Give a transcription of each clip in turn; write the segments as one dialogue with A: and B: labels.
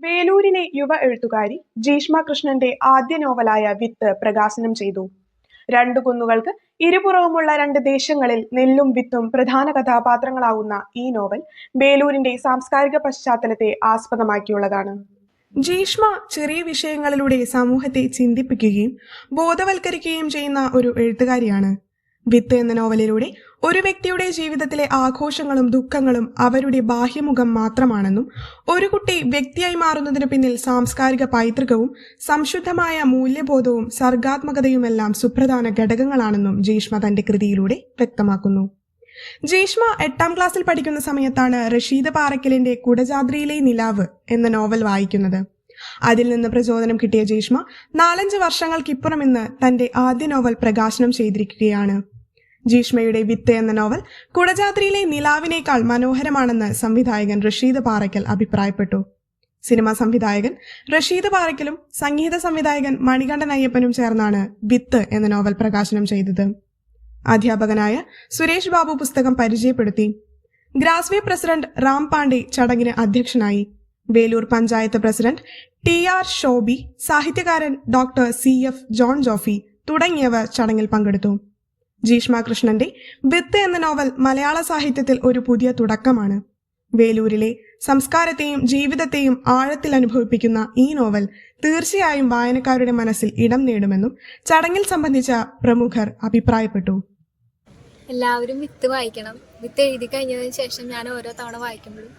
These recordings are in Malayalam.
A: വേലൂരിലെ യുവ എഴുത്തുകാരി ജീഷ്മ കൃഷ്ണന്റെ ആദ്യ നോവലായ വിത്ത് പ്രകാശനം ചെയ്തു. രണ്ടു കുന്നുകൾക്ക് ഇരുപുറവുമുള്ള രണ്ട് ദേശങ്ങളിൽ നെല്ലും വിത്തും പ്രധാന കഥാപാത്രങ്ങളാവുന്ന ഈ നോവൽ വേലൂരിന്റെ സാംസ്കാരിക പശ്ചാത്തലത്തെ ആസ്പദമാക്കിയുള്ളതാണ്. ജീഷ്മ ചെറിയ വിഷയങ്ങളിലൂടെ സമൂഹത്തെ ചിന്തിപ്പിക്കുകയും ബോധവൽക്കരിക്കുകയും ചെയ്യുന്ന ഒരു എഴുത്തുകാരിയാണ് വിത്ത് എന്ന നോവലിലൂടെ ഒരു വ്യക്തിയുടെ ജീവിതത്തിലെ ആഘോഷങ്ങളും ദുഃഖങ്ങളും അവരുടെ ബാഹ്യമുഖം മാത്രമാണെന്നും ഒരു കുട്ടി വ്യക്തിയായി മാറുന്നതിന് പിന്നിൽ സാംസ്കാരിക പൈതൃകവും സംശുദ്ധമായ മൂല്യബോധവും സർഗാത്മകതയുമെല്ലാം സുപ്രധാന ഘടകങ്ങളാണെന്നും ജീഷ്മ തന്റെ കൃതിയിലൂടെ വ്യക്തമാക്കുന്നു. ജീഷ്മ എട്ടാം ക്ലാസ്സിൽ പഠിക്കുന്ന സമയത്താണ് റഷീദ് പാറക്കലിന്റെ കുടജാദ്രിയിലെ നിലാവ് എന്ന നോവൽ വായിക്കുന്നത്. അതിൽ നിന്ന് പ്രചോദനം കിട്ടിയ ജീഷ്മ നാലഞ്ച് വർഷങ്ങൾക്കിപ്പുറം ഇന്ന് തന്റെ ആദ്യ നോവൽ പ്രകാശനം ചെയ്തിരിക്കുകയാണ്. ജീഷ്മയുടെ വിത്ത് എന്ന നോവൽ കുടജാദ്രിയിലെ നിലാവിനേക്കാൾ മനോഹരമാണെന്ന് സംവിധായകൻ റഷീദ് പാറയ്ക്കൽ അഭിപ്രായപ്പെട്ടു. സിനിമാ സംവിധായകൻ റഷീദ് പാറയ്ക്കലും സംഗീത സംവിധായകൻ മണികണ്ഠൻ അയ്യപ്പനും ചേർന്നാണ് വിത്ത് എന്ന നോവൽ പ്രകാശനം ചെയ്തത്. അധ്യാപകനായ സുരേഷ് ബാബു പുസ്തകം പരിചയപ്പെടുത്തി. ഗ്രാസ്വേ പ്രസിഡന്റ് റാം പാണ്ഡെ ചടങ്ങിന് അധ്യക്ഷനായി. Velur panchayat president T R Shobi സാഹിത്യകാരൻ doctor C F John Jofy തുടങ്ങിയവർ ചടങ്ങിൽ പങ്കെടുത്തു. ജീഷ്മ കൃഷ്ണന്റെ വിത്ത് എന്ന നോവൽ മലയാള സാഹിത്യത്തിൽ ഒരു പുതിയ തുടക്കമാണ്. വേലൂരിലെ സംസ്കാരത്തെയും ജീവിതത്തെയും ആഴത്തിൽ അനുഭവിപ്പിക്കുന്ന ഈ നോവൽ തീർച്ചയായും വായനക്കാരുടെ മനസ്സിൽ ഇടം നേടുമെന്നും ചടങ്ങിൽ സംബന്ധിച്ച പ്രമുഖർ അഭിപ്രായപ്പെട്ടു.
B: എല്ലാവരും വിത്ത് വായിക്കണം. വിത്ത് എഴുതി കഴിഞ്ഞതിന് ശേഷം ഞാൻ ഓരോ തവണ വായിക്കുമ്പോഴും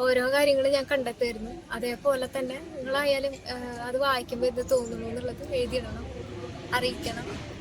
B: ഓരോ കാര്യങ്ങളും ഞാൻ കണ്ടെത്തുമായിരുന്നു അതേപോലെ തന്നെ നിങ്ങളായാലും അത് വായിക്കുമ്പോൾ ഇത് തോന്നുന്നു എന്നുള്ളത് എഴുതിയിടണം അറിയിക്കണം.